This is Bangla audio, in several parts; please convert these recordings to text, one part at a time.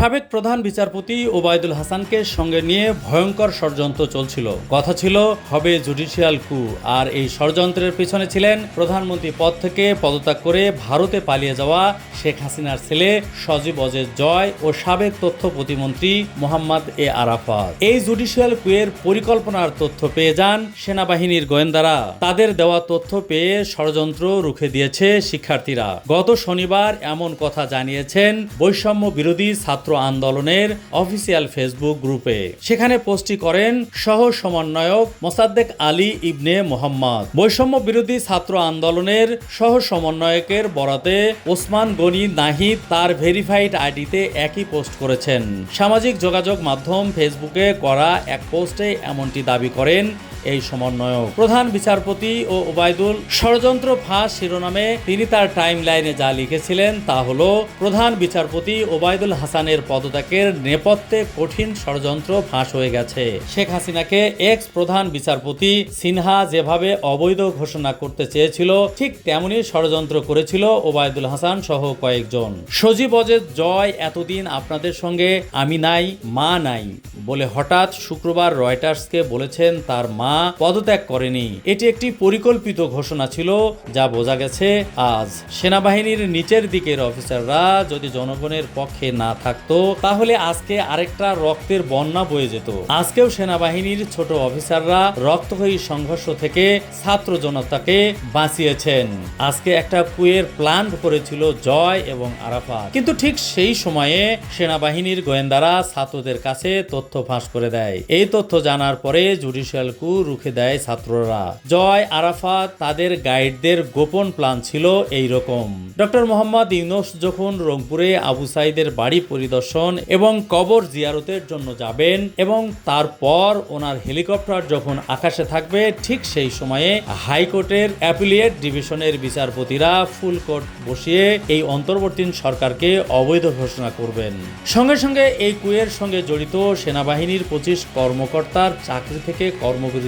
সাবেক প্রধান বিচারপতি ওবায়দুল হাসানকে সঙ্গে নিয়ে ভয়ঙ্কর ষড়যন্ত্র চলছিল। কথা ছিল, হবে জুডিশিয়াল কু আর এই ষড়যন্ত্রের পিছনে ছিলেন প্রধানমন্ত্রী পদ থেকে পদত্যাগ করে ভারতে পালিয়ে যাওয়া শেখ হাসিনার ছেলে সজীব অজের জয় ও সাবেক তথ্য প্রতিমন্ত্রী মোহাম্মদ এ আরাফাত। এই জুডিশিয়াল কুয়ের পরিকল্পনার তথ্য পেয়ে যান সেনাবাহিনীর গোয়েন্দারা। তাদের দেওয়া তথ্য পেয়ে ষড়যন্ত্র রুখে দিয়েছে শিক্ষার্থীরা। গত শনিবার এমন কথা জানিয়েছেন বৈষম্য বিরোধী ছাত্র আন্দোলনের অফিসিয়াল ফেসবুক গ্রুপে। সেখানে পোস্টটি করেন সহ সমন্বয়ক মোসাদ্দেক আলী ইবনে মোহাম্মদ। বৈষম্য বিরোধী ছাত্র আন্দোলনের সহ সমন্বয়কের বরাতে ওসমান গনি নাহিদ তার ভেরিফাইড আইডিতে একই পোস্ট করেছেন। সামাজিক যোগাযোগ মাধ্যম ফেসবুকে করা এক পোস্টে এমনটি দাবি করেন এই সমন্বয়ক। প্রধান বিচারপতি ও ওবায়দুল ষড়যন্ত্র ফাঁস শিরোনামে তিনি তার টাইম লাইনে যা লিখেছিলেন তা হল, প্রধান বিচারপতি ওবায়দুল হাসানের পদত্যাগের নেপথ্যে কঠিন ষড়যন্ত্র ফাঁস হয়ে গেছে। শেখ হাসিনাকে এক্স প্রধান বিচারপতি সিনহা যেভাবে অবৈধ ঘোষণা করতে চেয়েছিল, ঠিক তেমনি ষড়যন্ত্র করেছিল ওবায়দুল হাসান সহ কয়েকজন। সজীব অজেদ, জয় এতদিন আপনাদের সঙ্গে, আমি নাই, মা নাই। বলে হঠাৎ শুক্রবার রয়টার্সকে বলেছেন তার মা পদত্যাগ করেনি। এটি একটি পরিকল্পিত ঘোষণা ছিল, যা বোঝা গেছে আজ। সেনাবাহিনীর নিচের দিকের অফিসাররা যদি জনগণের পক্ষে না থাকতো, তাহলে আজকে আরেকটা রক্তের বন্যা বয়ে যেত। আজকেও সেনাবাহিনীর ছোট অফিসাররা রক্তক্ষয়ী সংঘর্ষ থেকে ছাত্র জনতাকে বাঁচিয়েছেন। আজকে একটা কুয়ের প্ল্যান করেছিল জয় এবং আরাফাত। কিন্তু ঠিক সেই সময়ে সেনাবাহিনীর গোয়েন্দারা ছাত্রদের কাছে তথ্য ফাঁস করে দেয়। এই তথ্য জানার পরে জুডিশিয়াল কু রুখে দেয় ছাত্ররা। জয়, আরাফাত তাদের গাইডদের গোপন প্ল্যান ছিল এই রকম ডক্টর মোহাম্মদ ইউনুস যখন রংপুরে আবু সাইদের বাড়ি পরিদর্শন এবং কবর জিয়ারতের জন্য যাবেন এবং তারপর ওনার হেলিকপ্টার যখন আকাশে থাকবে, ঠিক সেই সময়ে হাইকোর্টের অ্যাপিলিয়েট ডিভিশনের বিচারপতিরা ফুল কোর্ট বসিয়ে এই অন্তর্বর্তীন সরকারকে অবৈধ ঘোষণা করবেন। সঙ্গে সঙ্গে এই কুয়ের সঙ্গে জড়িত সেনাবাহিনীর পঁচিশ কর্মকর্তার চাকরি থেকে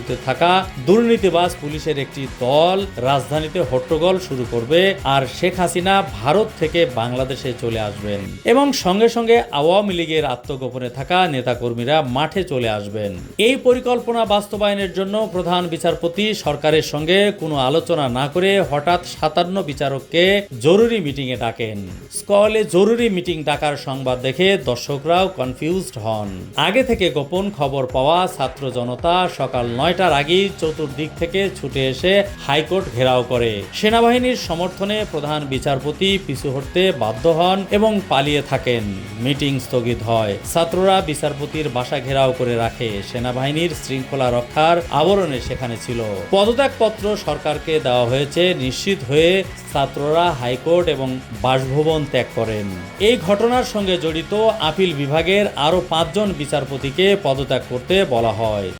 কর্মবিরতিতে থাকা দুর্নীতিবাজ পুলিশের একটি দল রাজধানীতে হট্টগোল শুরু করবে আর শেখ হাসিনা ভারত থেকে বাংলাদেশে চলে আসবেন। এবং সঙ্গে সঙ্গে আওয়ামী লীগের আত্মগোপনে থাকা নেতাকর্মীরা মাঠে চলে আসবেন। এই পরিকল্পনা বাস্তবায়নের জন্য প্রধান বিচারপতি সরকারের সঙ্গে কোনো আলোচনা না করে হঠাৎ সাতান্ন বিচারককে জরুরি মিটিংয়ে ডাকেন। স্কলে জরুরি মিটিং ডাকার সংবাদ দেখে দর্শকরাও কনফিউজড হন। আগে থেকে গোপন খবর পাওয়া ছাত্র জনতা সকাল নয়টার আগেই চতুর্দিক থেকে ছুটে এসে হাইকোর্ট ঘেরাও করে। সেনাবাহিনীর সমর্থনে প্রধান বিচারপতি পিছু হটতে বাধ্য হন এবং পালিয়ে থাকেন। মিটিং স্থগিত হয়। ছাত্ররা বিচারপতির বাসা ঘেরাও করে রাখে। সেনাবাহিনীর শৃঙ্খলা রক্ষার আবরণে সেখানে ছিল। পদত্যাগপত্র সরকারকে দেওয়া হয়েছে। নিশ্চিত হয়ে ছাত্ররা হাইকোর্ট এবং বাসভবন ত্যাগ করেন। এই ঘটনার সঙ্গে জড়িত আপিল বিভাগের আরও পাঁচজন বিচারপতিকে পদত্যাগ করতে বলা হয়।